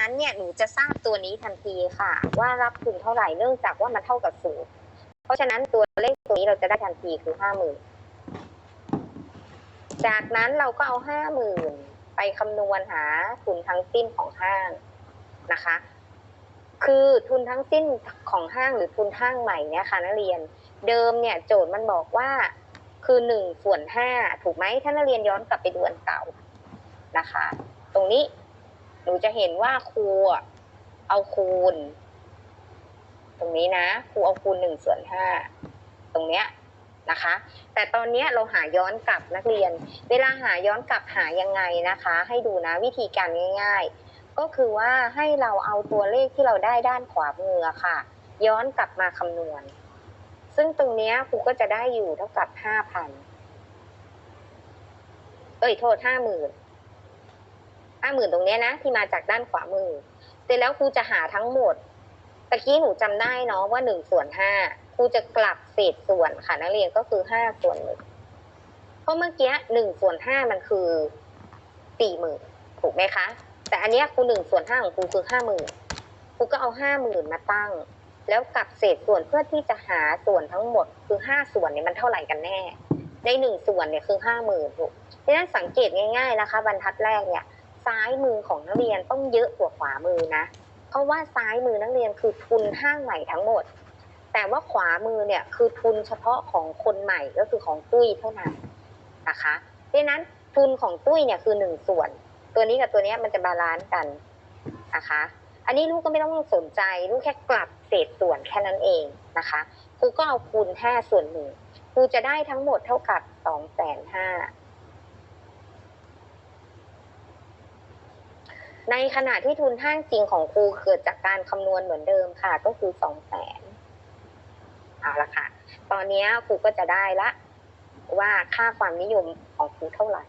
นั้นเนี่ยหนูจะทราบตัวนี้ทันทีค่ะ ว่ารับทุนเท่าไหร่เนื่องจากว่ามันเท่ากับศูนย์เพราะฉะนั้นตัวเลขตัวนี้เราจะได้ทันทีคือห้าหมื่นจากนั้นเราก็เอาห้าหมื่นไปคำนวณหาทุนทั้งสิ้นของห้างนะคะ คือทุนทั้งสิ้นของห้างหรือทุนห้างใหม่เนี่ยค่ะนักเรียน เดิมเนี่ยโจทย์มันบอกว่าคือหนึ่งส่วนห้าถูกไหมถ้านักเรียนย้อนกลับไปดูอันเก่านะคะ ตรงนี้ หนูจะเห็นว่าครูเอาคูณ ตรงนี้นะครูเอาคูณหนึ่งส่วนห้าตรงเนี้ยนะคะ แต่ตอนเนี้ยเราหาย้อนกลับนักเรียน เวลาหาย้อนกลับหายังไงนะคะ ให้ดูนะวิธีการง่ายๆ ก็คือว่าให้เราเอาตัวเลขที่เราได้ด้านขวามือค่ะ ย้อนกลับมาคำนวณ ซึ่งตรงเนี้ยครูก็จะได้อยู่เท่ากับห้าพันเอ้ยโทษห้าหมื่น ห้าหมื่นตรงเนี้ยนะที่มาจากด้านขวามือ เสร็จแล้วครูจะหาทั้งหมดตะกี้หนูจำได้เนาะว่าหนึ่งส่วนห้าครูจะกลับเศษส่วนค่ะนักเรียนก็คือห้าส่วนหนึ่งเพราะเมื่อกี้หนึ่งส่วนห้ามันคือสี่หมื่นถูกไหมคะ แต่อันเนี้ยครูหนึ่งส่วนห้าของครูคือห้าหมื่นครูก็เอาห้าหมื่นมาตั้ง แล้วกลับเศษส่วนเพื่อที่จะหาส่วนทั้งหมดคือห้าส่วนเนี่ยมันเท่าไหร่กันแน่ในหนึ่งส่วนเนี่ยคือห้าหมื่นถูกดังนั้นสังเกตง่าย ๆนะคะ บรรทัดแรกเนี่ย ซ้ายมือของนักเรียนต้องเยอะกว่าขวามือนะ เพราะว่าซ้ายมือนักเรียนคือทุนห้างใหม่ทั้งหมด แต่ว่าขวามือเนี่ยคือทุนเฉพาะของคนใหม่ก็คือของตุ้ยเท่านั้นนะคะดังนั้นทุนของตุ้ยเนี่ยคือหนึ่งส่วน ตัวนี้กับตัวนี้มันจะบาลานซ์กันนะคะ อันนี้ลูกก็ไม่ต้องสนใจลูกแค่กลับเศษส่วนแค่นั้นเองนะคะครูก็เอาคูณห้าส่วนหนึ่งครูจะได้ทั้งหมดเท่ากับสองแสนห้า ในขณะที่ทุนห้างจริงของครูเกิดจากการคำนวณเหมือนเดิมค่ะ ก็คือสองแสนเอาละค่ะ ตอนนี้ครูก็จะได้ละ ว่าค่าความนิยมของครูเท่าไหร่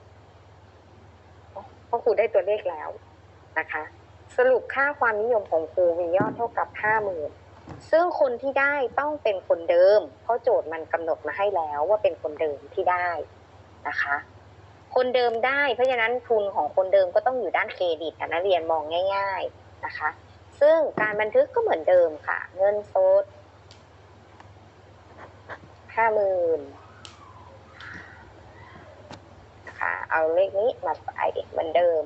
เพราะครูได้ตัวเลขแล้วนะคะ สรุปค่าความนิยมของครูมียอดเท่ากับห้าหมื่นซึ่งคนที่ได้ต้องเป็นคนเดิม เพราะโจทย์มันกำหนดมาให้แล้วว่าเป็นคนเดิมที่ได้นะคะ คนเดิมได้ เพราะฉะนั้นทุนของคนเดิมก็ต้องอยู่ด้านเครดิตนะนักเรียนมองง่าย ๆนะคะ ซึ่งการบันทึกก็เหมือนเดิมค่ะ เงินสดห้าหมื่นนะคะเอาเลขนี้มาใส่เหมือนเดิม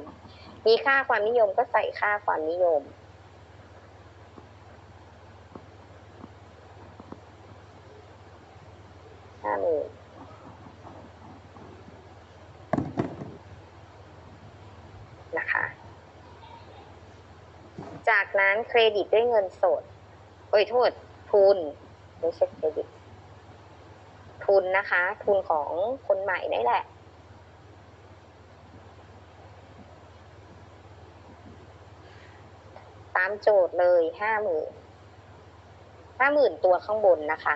มีค่าความนิยมก็ใส่ค่าความนิยมห้าหมื่น นะคะ จากนั้นเครดิตด้วยเงินสดโอ้ยโทษ ทุนไม่ใช่เครดิต ทุนนะคะ ทุนของคนใหม่นี่แหละตามโจทย์เลยห้าหมื่นห้าหมื่นตัวข้างบนนะคะ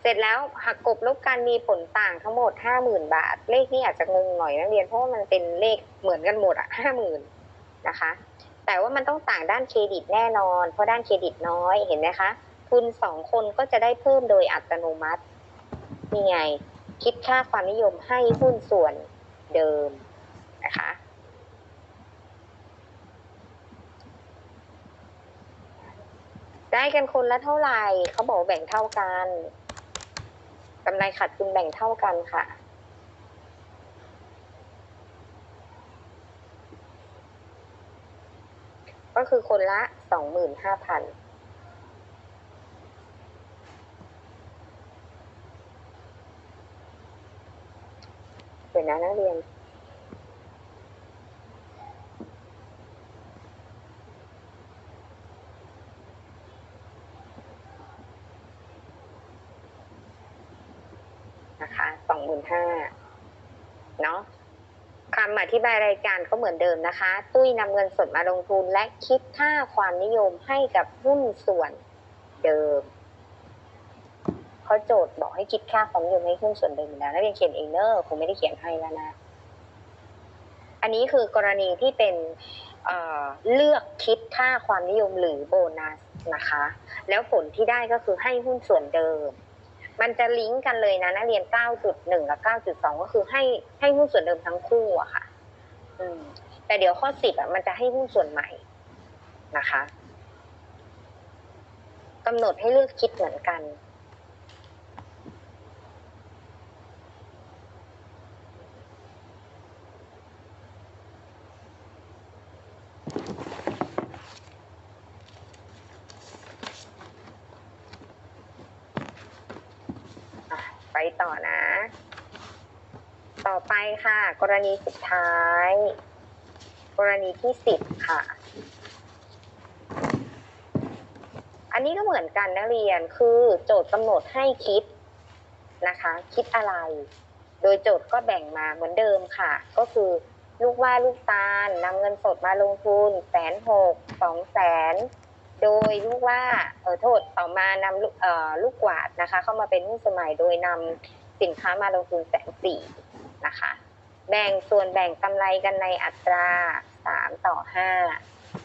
เสร็จแล้วหักกบลบกันมีผลต่างทั้งหมดห้าหมื่นบาท เลขนี้อาจจะงงหน่อยนักเรียนเพราะว่ามันเป็นเลขเหมือนกันหมดอะห้าหมื่น นะคะ แต่ว่ามันต้องต่างด้านเครดิตแน่นอน เพราะด้านเครดิตน้อยเห็นไหมคะทุนสองคนก็จะได้เพิ่มโดยอัตโนมัตินี่ไง คิดค่าความนิยมให้หุ้นส่วนเดิมนะคะได้กันคนละเท่าไหร่เขาบอกแบ่งเท่ากันกำไรขาดทุนแบ่งเท่ากันค่ะ ก็คือคนละสองหมื่นห้าพันเดี๋ยวนะนักเรียนนะคะสองหมื่นห้า อธิบายรายการก็เหมือนเดิมนะคะ ตุ้ยนำเงินสดมาลงทุนและคิดค่าความนิยมให้กับหุ้นส่วนเดิมเขาโจทย์บอกให้คิดค่าความนิยมให้หุ้นส่วนเดิมอยู่แล้วนักเรียนเขียนเองเนอะผมไม่ได้เขียนให้แล้วนะ อันนี้คือกรณีที่เป็นเเลือกคิดค่าความนิยมหรือโบนัสนะคะ แล้วผลที่ได้ก็คือให้หุ้นส่วนเดิมมันจะลิงก์กันเลยนะนักเรียน 9.1 กับ 9.2 ก็คือให้ให้หุ้นส่วนเดิมทั้งคู่อะค่ะ อืมแต่เดี๋ยวข้อสิบอะมันจะให้หุ้นส่วนใหม่นะคะกำหนดให้เลือกคิดเหมือนกัน ไปต่อนะ ต่อไปค่ะ กรณีสุดท้าย กรณีที่สิบค่ะ อันนี้ก็เหมือนกันนักเรียนคือโจทย์กำหนดให้คิดนะคะ คิดอะไร โดยโจทย์ก็แบ่งมาเหมือนเดิมค่ะ ก็คือลูกว่าลูกตาลนำเงินสดมาลงทุนแสนหกสองแสนโดยลูกว่าเออโทษต่อมานำลูกเอ่อลูกกวาดนะคะ เข้ามาเป็นหุ้นสมัยโดยนำสินค้ามาลงทุนแสนสี่ นะคะ แบ่งส่วนแบ่งกำไรกันในอัตราสามต่อห้า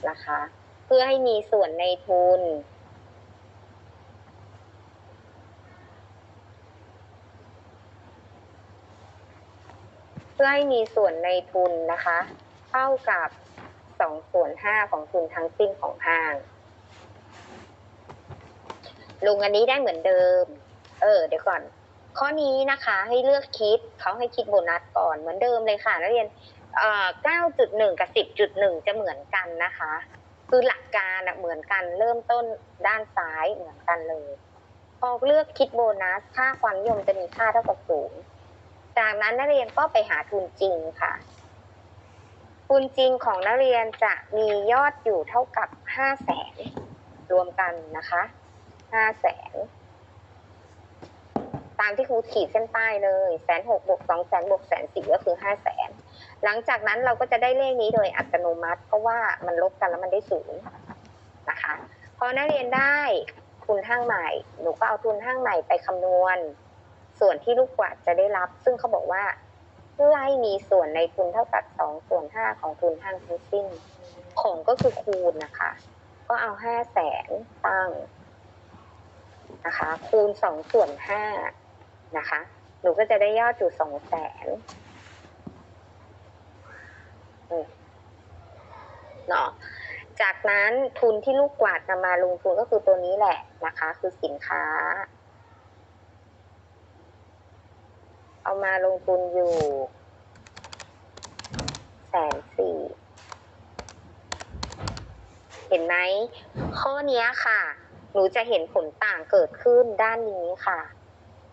นะคะ เพื่อให้มีส่วนในทุน เพื่อให้มีส่วนในทุนนะคะ เท่ากับสองส่วนห้าของทุนทั้งสิ้นของห้างลงอันนี้ได้เหมือนเดิม เออ เดี๋ยวก่อน ข้อนี้นะคะให้เลือกคิดเขาให้คิดโบนัสก่อนเหมือนเดิมเลยค่ะนักเรียนเอ่อ9.1กับ10.1จะเหมือนกันนะคะ คือหลักการเหมือนกันเริ่มต้นด้านซ้ายเหมือนกันเลย พอเลือกคิดโบนัสค่าความนิยมจะมีค่าเท่ากับศูนย์จากนั้นนักเรียนก็ไปหาทุนจริงค่ะ ทุนจริงของนักเรียนจะมียอดอยู่เท่ากับห้าแสนรวมกันนะคะห้าแสน ตามที่ครูขีดเส้นใต้เลยแสนหกบวกสองแสนบวกแสนสี่ก็คือห้าแสนหลังจากนั้นเราก็จะได้เลขนี้โดยอัตโนมัติ เพราะว่ามันลบกันแล้วมันได้ศูนย์นะคะพอนักเรียนได้ทุนห้างใหม่ หนูก็เอาทุนห้างใหม่ไปคำนวณ ส่วนที่ลูกกวาดจะได้รับ ซึ่งเขาบอกว่าเพื่มีส่วนในทุนเท่ากับสองส่วนห้าของทุนห้างทั้งสิ้น ของก็คือคูณนะคะ ก็เอาห้าแสนตั้งนะคะ คูณสองส่วนห้า นะคะ หนูก็จะได้ยอดอยู่สองแสนเนาะจากนั้นทุนที่ลูกกวาดนำมาลงทุนก็คือตัวนี้แหละนะคะ คือสินค้า เอามาลงทุนอยู่แสนสี่เห็นไหมข้อนี้ค่ะ หนูจะเห็นผลต่างเกิดขึ้นด้านนี้ค่ะ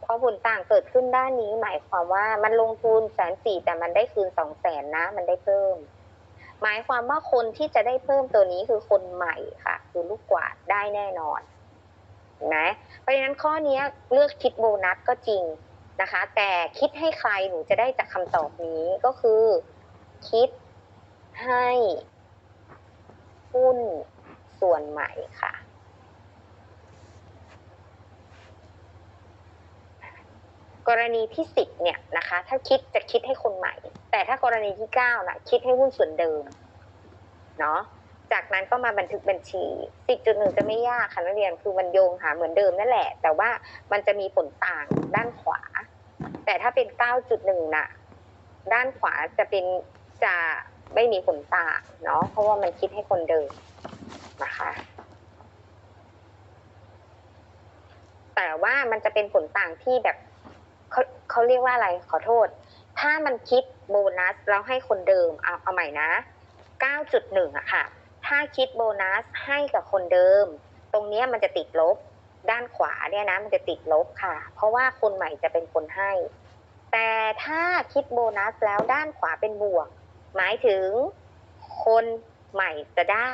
พอผลต่างเกิดขึ้นด้านนี้หมายความว่ามันลงทุนแสนสี่แต่มันได้คืนสองแสนนะ มันได้เพิ่ม หมายความว่าคนที่จะได้เพิ่มตัวนี้คือคนใหม่ค่ะ คือลูกกวาดได้แน่นอนนไหมเพราะฉะนั้นข้อนี้เลือกคิดโบนัสก็จริงนะคะ แต่คิดให้ใครหนูจะได้จากคำตอบนี้ก็คือ คิดให้หุ้นส่วนใหม่ค่ะ กรณีที่สิบเนี่ยนะคะถ้าคิดจะคิดให้คนใหม่ แต่ถ้ากรณีที่เก้านะคิดให้หุ้นส่วนเดิมเนาะจากนั้นก็มาบันทึกบัญชีสิบจุดหนึ่งจะไม่ยากค่ะนักเรียนคือมันโยงหาเหมือนเดิมนั่นแหละ แต่ว่ามันจะมีผลต่างด้านขวา แต่ถ้าเป็นเก้าจุดหนึ่งน่ะด้านขวาจะเป็นจะไม่มีผลต่างเนาะเพราะว่ามันคิดให้คนเดิมนะคะแต่ว่ามันจะเป็นผลต่างที่แบบ เขาเขาเรียกว่าอะไรขอโทษ ถ้ามันคิดโบนัสแล้วให้คนเดิมเอาเอาใหม่นะ 9.1อะค่ะ ถ้าคิดโบนัสให้กับคนเดิม ตรงนี้มันจะติดลบ ด้านขวาเนี่ยนะมันจะติดลบค่ะ เพราะว่าคนใหม่จะเป็นคนให้ แต่ถ้าคิดโบนัสแล้วด้านขวาเป็นบวก หมายถึงคนใหม่จะได้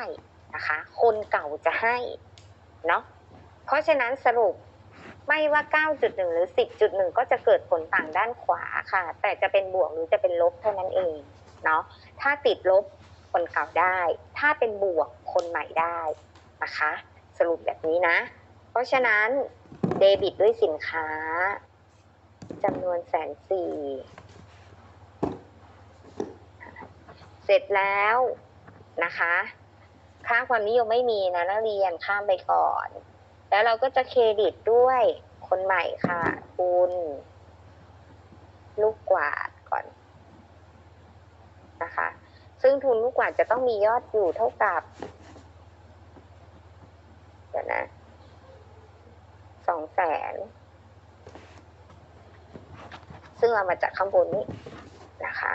นะคะ คนเก่าจะให้เนาะเพราะฉะนั้นสรุป ไม่ว่า 9.1 หรือ 10.1 ก็จะเกิดผลต่างด้านขวาค่ะ แต่จะเป็นบวกหรือจะเป็นลบเท่านั้นเองเนาะถ้าติดลบคนเก่าได้ ถ้าเป็นบวกคนใหม่ได้นะคะ สรุปแบบนี้นะ เพราะฉะนั้นเดบิตด้วยสินค้าจำนวนแสนสี่เสร็จแล้วนะคะ ค่าความนิยมไม่มีนะนักเรียนข้ามไปก่อน แล้วเราก็จะเครดิตด้วยคนใหม่ค่ะ คุณ ลูกกวาดก่อนนะคะ ซึ่งทุนลูกกว่าจะต้องมียอดอยู่เท่ากับ เดี๋ยวนะสองแสน ซึ่งเอามาจากข้างบนนี้นะคะ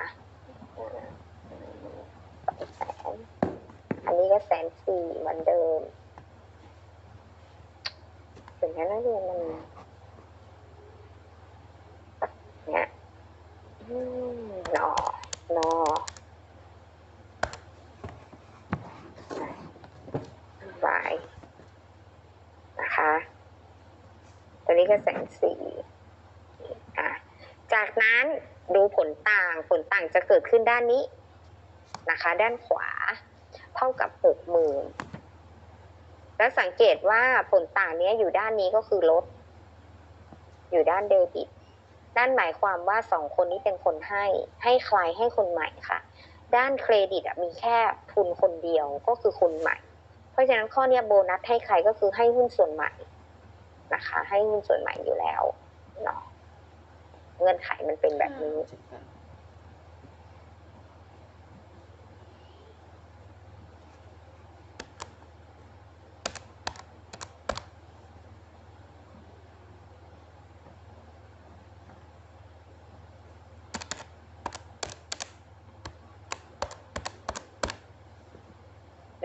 สองแสน อันนี้ก็แสนสี่เหมือนเดิม ถึงแม้นักเรียนมันเนี่ยอืมหนอหนอวายนะคะ ตัวนี้ก็แสนสี่อะจากนั้นดูผลต่างผลต่างจะเกิดขึ้นด้านนี้นะคะ ด้านขวา เท่ากับหกหมื่น แล้วสังเกตว่าผลต่างเนี้ยอยู่ด้านนี้ก็คือลด อยู่ด้านเดบิต นั่นหมายความว่าสองคนนี้เป็นคนให้ ให้ใครให้คนใหม่ค่ะ ด้านเครดิตอะมีแค่ทุนคนเดียวก็คือคนใหม่ เพราะฉะนั้นข้อเนี้ยโบนัสให้ใครก็คือให้หุ้นส่วนใหม่นะคะ ให้หุ้นส่วนใหม่อยู่แล้วเนาะเงื่อนไขมันเป็นแบบนี้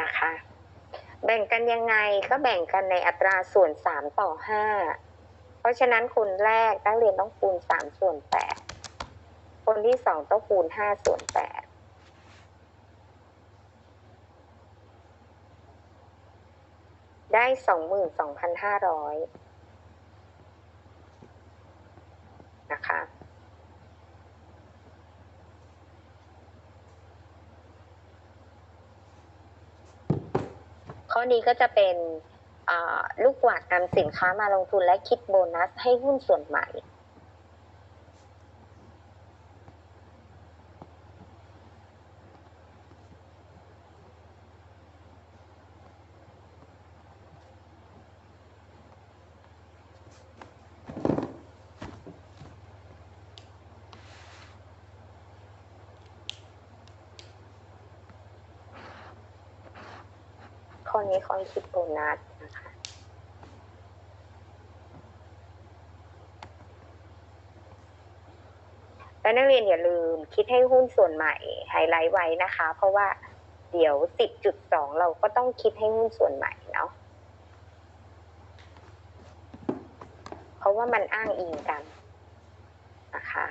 นะคะ แบ่งกันยังไงก็แบ่งกันในอัตราส่วนสามต่อห้าเพราะฉะนั้นคนแรกนักเรียนต้องคูณสามส่วนแปดคนที่สองต้องคูณห้าส่วนแปดได้สองหมื่นสองพันห้าร้อยนะคะ ข้อนี้ก็จะเป็นลูกกวาดนำสินค้ามาลงทุนและคิดโบนัสให้หุ้นส่วนใหม่ ข้อนคิดโบนัสนะคะแล้วนักเรียนอย่าลืมคิดให้หุ้นส่วนใหม่ไฮไลท์ไว้นะคะ เพราะว่าเดี๋ยว 10.2 เราก็ต้องคิดให้หุ้นส่วนใหม่เนาะเพราะว่ามันอ้างอิงกันนะคะ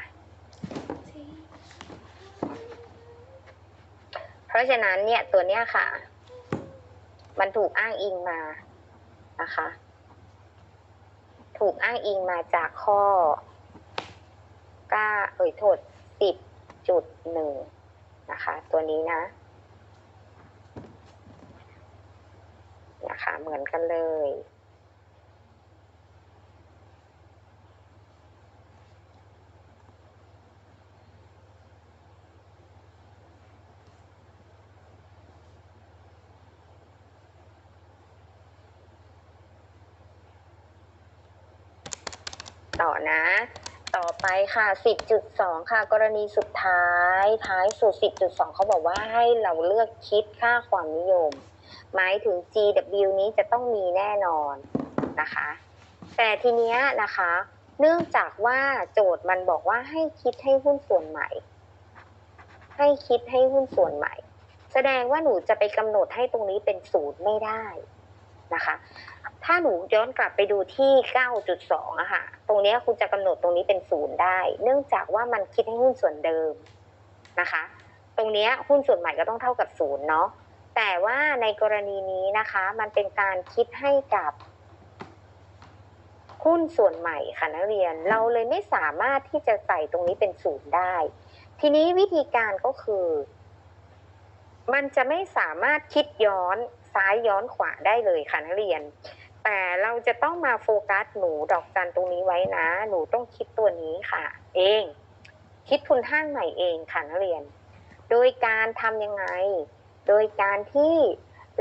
เพราะฉะนั้นเนี่ยตัวเนี้ยค่ะ มันถูกอ้างอิงมานะคะ ถูกอ้างอิงมาจากข้อก้าเอ่ยโทษสิบจุดหนึ่งนะคะ ตัวนี้นะนะคะเหมือนกันเลย ต่อนะ ต่อไปค่ะ 10.2 ค่ะ กรณีสุดท้าย ท้ายสุด 10.2 เขาบอกว่าให้เราเลือกคิดค่าความนิยม หมายถึง GW นี้จะต้องมีแน่นอนนะคะ แต่ทีเนี้ยนะคะ เนื่องจากว่าโจทย์มันบอกว่าให้คิดให้หุ้นส่วนใหม่ ให้คิดให้หุ้นส่วนใหม่ แสดงว่าหนูจะไปกำหนดให้ตรงนี้เป็นศูนย์ไม่ได้นะคะ ถ้าหนูย้อนกลับไปดูที่ 9.2อะค่ะ ตรงนี้คุณจะกำหนดตรงนี้เป็นศูนย์ได้ เนื่องจากว่ามันคิดให้หุ้นส่วนเดิมนะคะ ตรงนี้หุ้นส่วนใหม่ก็ต้องเท่ากับศูนย์เนาะ แต่ว่าในกรณีนี้นะคะ มันเป็นการคิดให้กับหุ้นส่วนใหม่ค่ะนักเรียน เราเลยไม่สามารถที่จะใส่ตรงนี้เป็นศูนย์ได้ ทีนี้วิธีการก็คือ มันจะไม่สามารถคิดย้อนซ้ายย้อนขวาได้เลยค่ะนักเรียน แต่เราจะต้องมาโฟกัสหนูดอกจันตรงนี้ไว้นะ หนูต้องคิดตัวนี้ค่ะ เอง คิดทุนห้างใหม่เองค่ะนักเรียน โดยการทำยังไง โดยการที่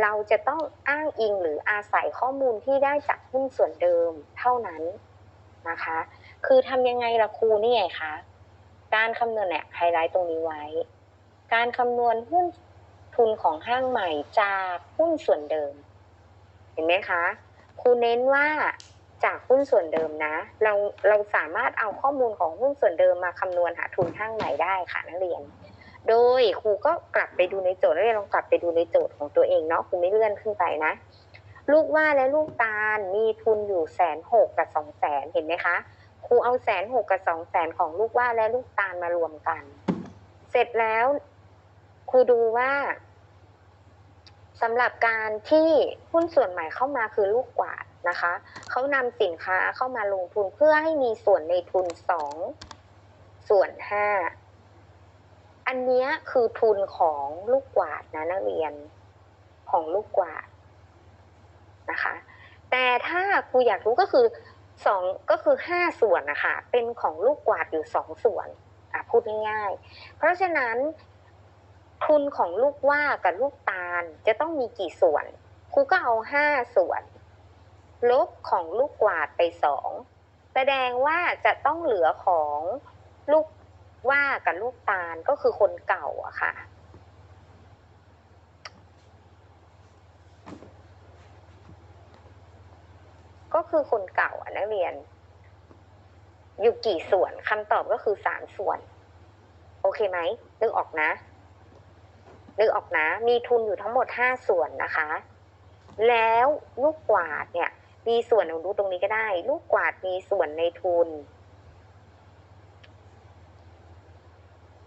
เราจะต้องอ้างอิงหรืออาศัยข้อมูลที่ได้จากหุ้นส่วนเดิมเท่านั้นนะคะ คือทำยังไงล่ะครูนี่ไงคะ การคำนวณเนี่ยไฮไลท์ตรงนี้ไว้ การคำนวณหุ้นทุนของห้างใหม่จากหุ้นส่วนเดิม เห็นไหมคะ ครูเน้นว่าจากหุ้นส่วนเดิมนะ เราเราสามารถเอาข้อมูลของหุ้นส่วนเดิมมาคำนวณหาทุนห้างใหม่ได้ค่ะนักเรียน โดยครูก็กลับไปดูในโจทย์นักเรียนลองกลับไปดูในโจทย์ของตัวเองเนาะครูไม่เลื่อนขึ้นไปนะ ลูกว่าและลูกตาลมีทุนอยู่แสนหกกับสองแสนเห็นไหมคะครูเอาแสนหกกับสองแสนของลูกว่าและลูกตาลมารวมกัน เสร็จแล้วครูดูว่า สำหรับการที่หุ้นส่วนใหม่เข้ามาคือลูกกวาดนะคะ เขานำสินค้าเข้ามาลงทุนเพื่อให้มีส่วนในทุนสองส่วนห้าอันนี้คือทุนของลูกกวาดนะนักเรียนของลูกกวาดนะคะ แต่ถ้าครูอยากรู้ก็คือสองก็คือห้าส่วนนะคะเป็นของลูกกวาดอยู่สองส่วนอะพูดง่ายๆ เพราะฉะนั้น ทุนของลูกว่ากับลูกตาลจะต้องมีกี่ส่วน ครูก็เอาห้าส่วน ลบของลูกกวาดไปสอง แสดงว่าจะต้องเหลือของลูกว่ากับลูกตาลก็คือคนเก่าอะค่ะ ก็คือคนเก่าอะนักเรียน อยู่กี่ส่วนคำตอบก็คือสามส่วน โอเคไหมนึกออกนะ นึกออกนะ มีทุนอยู่ทั้งหมดห้าส่วนนะคะ แล้วลูกกวาดเนี่ย มีส่วนของดูตรงนี้ก็ได้ ลูกกวาดมีส่วนในทุน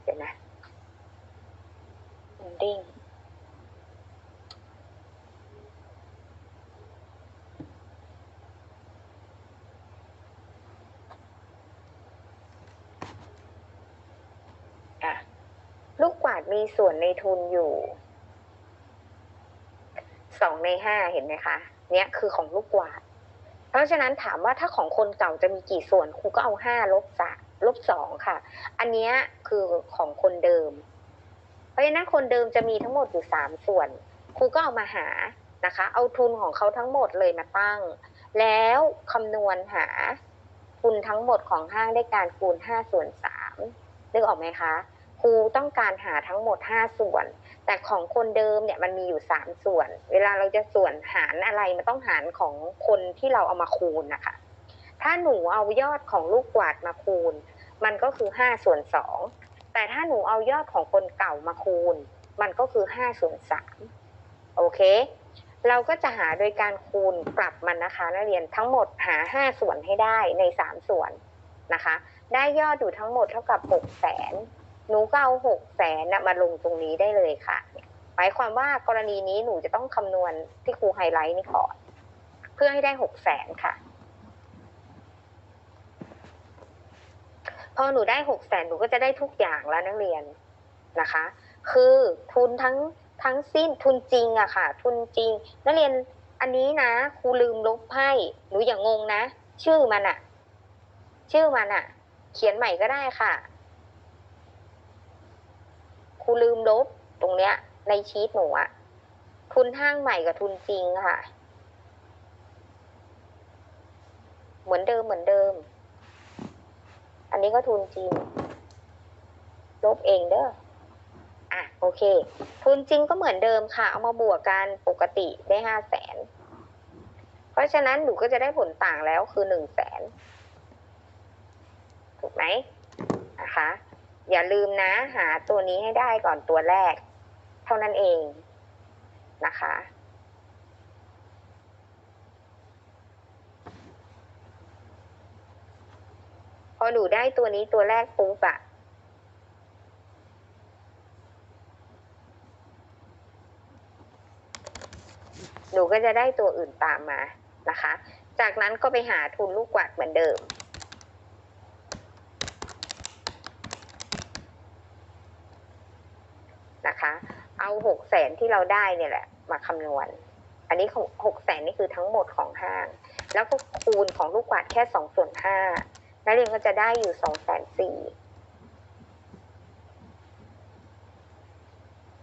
เดี๋ยวนะมันเด้งอะาดมีส่วนในทุนอยู่สองในห้าเห็นไหมคะ เนี่ยคือของลูกกวาด เพราะฉะนั้นถามว่าถ้าของคนเก่าจะมีกี่ส่วนครูก็เอาห้าลบสามลบสองค่ะ อันเนี้ยคือของคนเดิม เพราะฉะนั้นคนเดิมจะมีทั้งหมดอยู่สามส่วน ครูก็เอามาหานะคะ เอาทุนของเขาทั้งหมดเลยมาตั้ง แล้วคำนวณหาทุนทั้งหมดของห้างได้การคูณห้าส่วนสามนึกออกไหมคะ ครูต้องการหาทั้งหมดห้าส่วน แต่ของคนเดิมเนี่ยมันมีอยู่สามส่วน เวลาเราจะส่วนหารอะไรมันต้องหารของคนที่เราเอามาคูณนะคะ ถ้าหนูเอายอดของลูกกวาดมาคูณ มันก็คือห้าส่วนสองแต่ถ้าหนูเอายอดของคนเก่ามาคูณ มันก็คือห้าส่วนสามโอเค เราก็จะหาโดยการคูณกลับมันนะคะ นักเรียนทั้งหมดหาห้าส่วนให้ได้ในสามส่วนนะคะ ได้ยอดอยู่ทั้งหมดเท่ากับหกแสน หนูก็เอาหกแสนนะมาลงตรงนี้ได้เลยค่ะหมายความว่ากรณีนี้หนูจะต้องคำนวณที่ครูไฮไลท์นี่ก่อนเพื่อให้ได้หกแสนค่ะ พอหนูได้หกแสนหนูก็จะได้ทุกอย่างแล้วนักเรียนนะคะ คือทุนทั้งทั้งสิ้นทุนจริงอะค่ะ ทุนจริง นักเรียนอันนี้นะครูลืมลบให้หนูอย่างงงนะ ชื่อมันอะชื่อมันอะเขียนใหม่ก็ได้ค่ะ ครูลืมลบตรงเนี้ย ในชีตหนูอะทุนห้างใหม่กับทุนจริงค่ะ เหมือนเดิมเหมือนเดิม อันนี้ก็ทุนจริง ลบเองเด้ออะโอเค ทุนจริงก็เหมือนเดิมค่ะ เอามาบวกกันปกติได้ห้าแสนเพราะฉะนั้นหนูก็จะได้ผลต่างแล้วคือหนึ่งแสนถูกไหมนะคะ อย่าลืมนะ หาตัวนี้ให้ได้ก่อนตัวแรก เท่านั้นเองนะคะ พอหนูได้ตัวนี้ตัวแรกปุ๊บอะหนูก็จะได้ตัวอื่นตามมานะคะ จากนั้นก็ไปหาทุนลูกกวาดเหมือนเดิม นะคะ เอาหกแสนที่เราได้เนี่ยแหละ มาคำนวณ อันนี้หกแสนนี่คือทั้งหมดของห้าง แล้วก็คูณของลูกกวาดแค่สองส่วนห้านักเรียนก็จะได้อยู่สองแสนสี่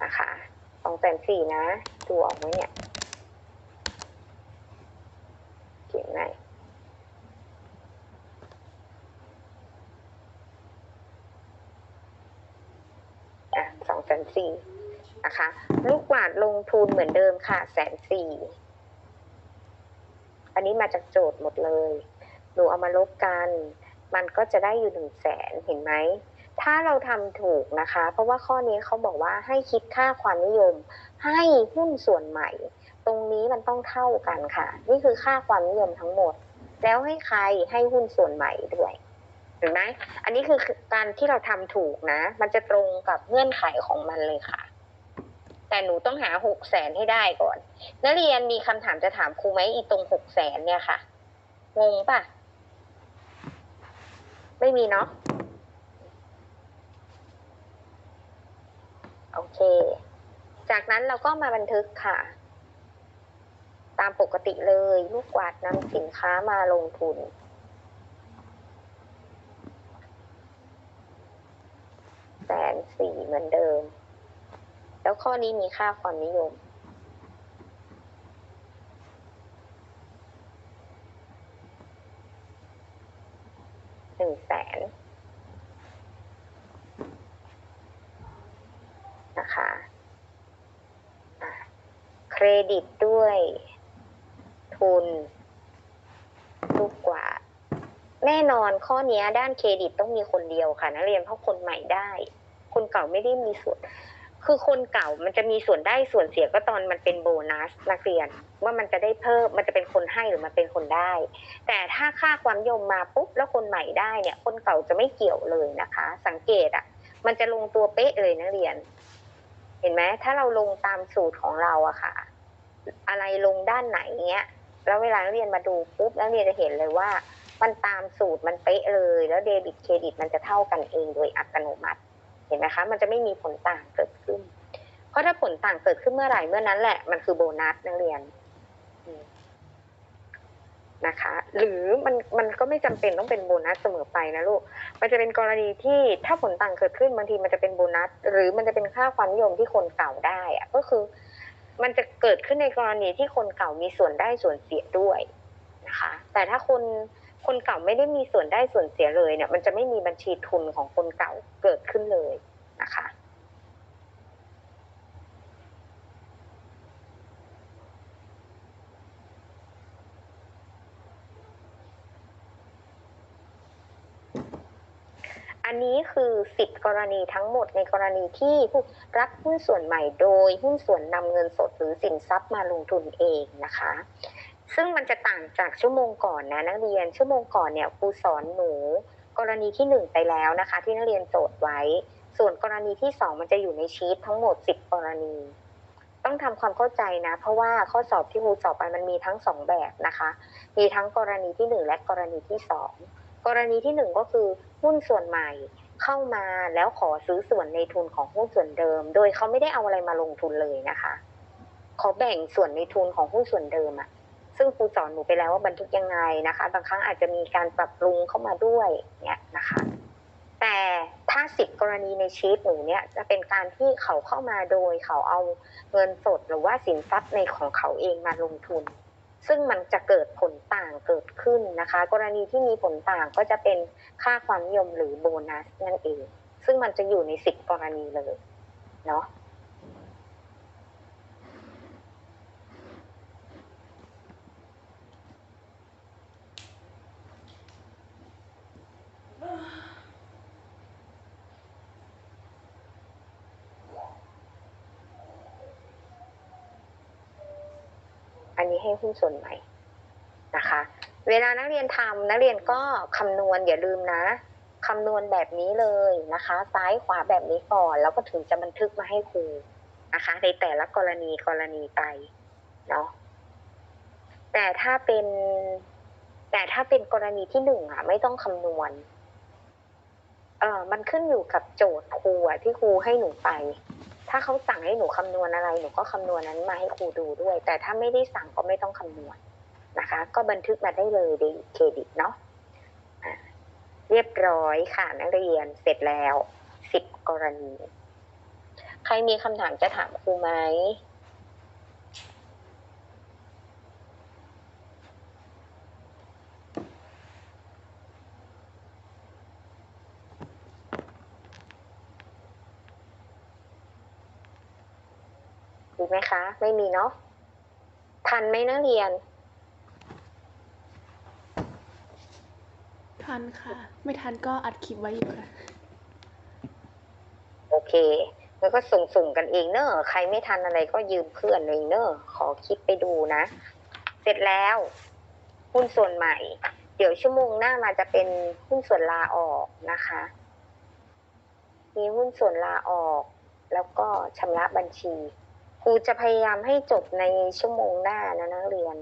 นะคะสองแสนสี่นะดูออกไหมเนี่ยเขียนไงอะสอง แสนสี่นะคะ ลูกกวาดลงทุนเหมือนเดิมค่ะแสนสี่อันนี้มาจากโจทย์หมดเลย หนูเอามาลบกัน มันก็จะได้อยู่หนึ่งแสนเห็นไหม ถ้าเราทำถูกนะคะ เพราะว่าข้อนี้เขาบอกว่าให้คิดค่าความนิยม ให้หุ้นส่วนใหม่ ตรงนี้มันต้องเท่ากันค่ะ นี่คือค่าความนิยมทั้งหมด แล้วให้ใครให้หุ้นส่วนใหม่ด้วย เห็นไหมอันนี้คือการที่เราทำถูกนะ มันจะตรงกับเงื่อนไขของมันเลยค่ะ แต่หนูต้องหาหกแสนให้ได้ก่อน นักเรียนมีคำถามจะถามครูไหมอีตรงหกแสนเนี่ยค่ะ งงปะไม่มีเนาะ โอเค จากนั้นเราก็มาบันทึกค่ะ ตามปกติเลย ลูกกวาดนำสินค้ามาลงทุน แส นสี่เหมือนเดิม แล้วข้อนี้มีค่าความนิยม หนึ่งแสนนะคะเครดิตด้วย ทุนลูกกว่า แน่นอนข้อนี้ด้านเครดิตต้องมีคนเดียวค่ะ นักเรียนเพราะคนใหม่ได้ คนเก่าไม่ได้มีส่วน คือคนเก่ามันจะมีส่วนได้ส่วนเสียก็ตอนมันเป็นโบนัสนักเรียนว่ามันจะได้เพิ่มมันจะเป็นคนให้หรือมันเป็นคนได้ แต่ถ้าค่าความยมมาปุ๊บแล้วคนใหม่ได้เนี่ย คนเก่าจะไม่เกี่ยวเลยนะคะ สังเกตอะ มันจะลงตัวเป๊ะเลยนักเรียน เห็นไหมถ้าเราลงตามสูตรของเราอะค่ะ อะไรลงด้านไหนเงี้ยแล้วเวลานักเรียนมาดูปุ๊บนักเรียนจะเห็นเลยว่ามันตามสูตรมันเป๊ะเลย แล้วเดบิตเครดิตมันจะเท่ากันเองโดยอัตโนมัติ ห็นไหมคะมันจะไม่มีผลต่างเกิดขึ้น เพราะถ้าผลต่างเกิดขึ้นเมื่อไหร่เมื่อนั้นแหละมันคือโบนัสนักเรียนนะคะ หรือมันมันก็ไม่จำเป็นต้องเป็นโบนัสเสมอไปนะลูก มันจะเป็นกรณีที่ถ้าผลต่างเกิดขึ้นบางทีมันจะเป็นโบนัส หรือมันจะเป็นค่าความนิยมที่คนเก่าได้อะก็คือ มันจะเกิดขึ้นในกรณีที่คนเก่ามีส่วนได้ส่วนเสียด้วยนะคะ แต่ถ้าคน คนเก่าไม่ได้มีส่วนได้ส่วนเสียเลยเนี่ย มันจะไม่มีบัญชีทุนของคนเก่าเกิดขึ้นเลยนะคะอันนี้คือสิบกรณีทั้งหมดในกรณีที่ผู้รับหุ้นส่วนใหม่โดยหุ้นส่วนนำเงินสดหรือสินทรัพย์มาลงทุนเองนะคะ ซึ่งมันจะต่างจากชั่วโมงก่อนนะนักเรียนชั่วโมงก่อนเนี่ยครูสอนหนูกรณีที่หนึ่งไปแล้วนะคะ ที่นักเรียนโจทย์ไว้ ส่วนกรณีที่สองมันจะอยู่ในชีตทั้งหมดสิบกรณี ต้องทำความเข้าใจนะ เพราะว่าข้อสอบที่ครูสอบไปมันมีทั้งสองแบบนะคะ มีทั้งกรณีที่หนึ่งและกรณีที่สองกรณีที่หนึ่งก็คือหุ้นส่วนใหม่เข้ามาแล้วขอซื้อส่วนในทุนของหุ้นส่วนเดิม โดยเขาไม่ได้เอาอะไรมาลงทุนเลยนะคะ ขอแบ่งส่วนในทุนของหุ้นส่วนเดิมอะ ซึ่งครูสอนหนูไปแล้วว่าบันทึกยังไงนะคะ บางครั้งอาจจะมีการปรับปรุงเข้ามาด้วยเนี่ยนะคะ แต่ถ้าสิบกรณีในชีตหนูเนี่ยจะเป็นการที่เขาเข้ามาโดยเขาเอาเงินสดหรือว่าสินทรัพย์ในของเขาเองมาลงทุน ซึ่งมันจะเกิดผลต่างเกิดขึ้นนะคะ กรณีที่มีผลต่างก็จะเป็นค่าความนิยมหรือโบนัสนั่นเอง ซึ่งมันจะอยู่ในสิบกรณีเลยเนาะ นี้ให้หุ้นส่วนใหม่นะคะ เวลานักเรียนทำนักเรียนก็คำนวณอย่าลืมนะคำนวณแบบนี้เลยนะคะ ซ้ายขวาแบบนี้ก่อน แล้วก็ถึงจะบันทึกมาให้ครูนะคะ ในแต่ละกรณีกรณีไปเนาะแต่ถ้าเป็น แต่ถ้าเป็นกรณีที่หนึ่งอะ ไม่ต้องคำนวณ เออมันขึ้นอยู่กับโจทย์ครูอะที่ครูให้หนูไป ถ้าเขาสั่งให้หนูคำนวณอะไร หนูก็คำนวณนั้นมาให้ครูดูด้วย แต่ถ้าไม่ได้สั่งก็ไม่ต้องคำนวณนะคะ ก็บันทึกมาได้เลยเดบิตเครดิตเนาะะเรียบร้อยค่ะนักเรียนเสร็จแล้วสิบกรณี ใครมีคำถามจะถามครูไหม มีไหมคะ ไม่มีเนาะทันไหมนักเรียน ทันค่ะ ไม่ทันก็อัดคลิปไว้อยู่ค่ะ โอเคแล้วก็ส่งส่งๆกันเองเนอะใครไม่ทันอะไรก็ยืมเพื่อนเองเนอะขอคลิปไปดูนะ เสร็จแล้วหุ้นส่วนใหม่ เดี๋ยวชั่วโมงหน้ามาจะเป็นหุ้นส่วนลาออกนะคะ มีหุ้นส่วนลาออก แล้วก็ชำระบัญชี ครูจะพยายามให้จบในชั่วโมงหน้านะนักเรียน